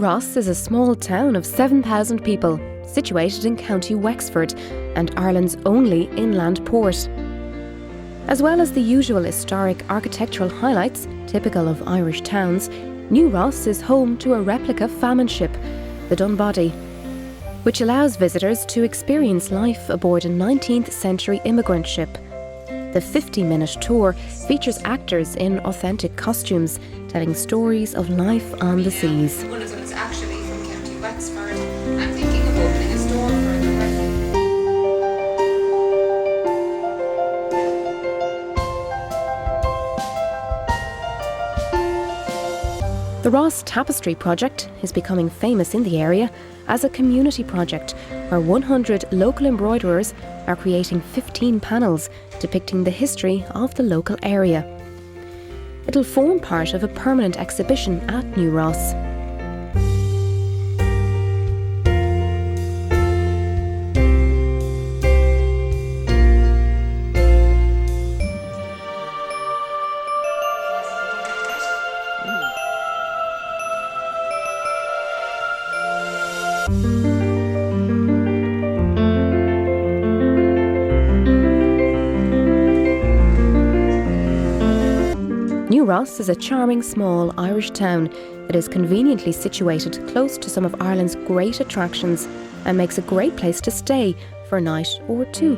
Ross is a small town of 7,000 people, situated in County Wexford and Ireland's only inland port. As well as the usual historic architectural highlights typical of Irish towns, New Ross is home to a replica famine ship, the Dunbody, which allows visitors to experience life aboard a 19th century immigrant ship. The 50 minute tour features actors in authentic costumes telling stories of life on the seas. One of them is actually from County Wexford. I'm thinking of opening a store for them. The Ross Tapestry Project is becoming famous in the area as a community project where 100 local embroiderers are creating 15 panels depicting the history of the local area. It'll form part of a permanent exhibition at New Ross. New Ross is a charming small Irish town that is conveniently situated close to some of Ireland's great attractions and makes a great place to stay for a night or two.